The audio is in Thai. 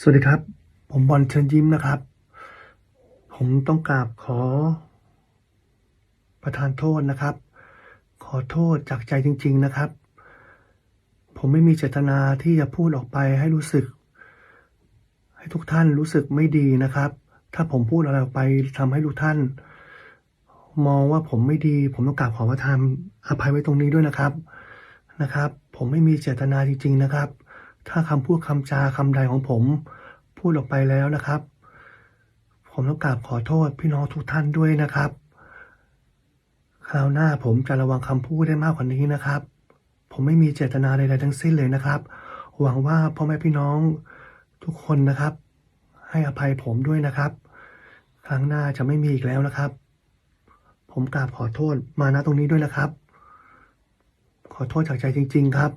สวัสดีครับ ผมบอลเชิญยิ้มนะครับ ผมต้องกราบขอ ประทานโทษนะครับ ขอโทษจากใจจริง ๆนะครับ ผมไม่มีเจตนาที่จะพูดออกไปให้รู้สึก ให้ทุกท่านรู้สึกไม่ดีนะครับ ถ้าผมพูดอะไรออกไปทำให้ทุกท่าน มองว่าผมไม่ดี ผมต้องกราบขอประทานอภัยไว้ตรงนี้ด้วยนะครับนะครับ ผมไม่มีเจตนาจริง ๆ นะครับ ถ้าคำพูดคำจาคำใดของผม พูดออกไปแล้วนะครับ ผมต้องกราบขอโทษพี่น้องทุกท่านด้วยนะครับ คราวหน้าผมจะระวังคำพูดได้มากกว่านี้นะครับ ผมไม่มีเจตนาใดๆทั้งสิ้นเลยนะครับ หวังว่าพ่อแม่พี่น้องทุกคนนะครับ ให้อภัยผมด้วยนะครับ ครั้งหน้าจะไม่มีอีกแล้วนะครับ ผมกราบขอโทษมาณตรงนี้ด้วยนะครับ ขอโทษจากใจจริง ๆ ครับ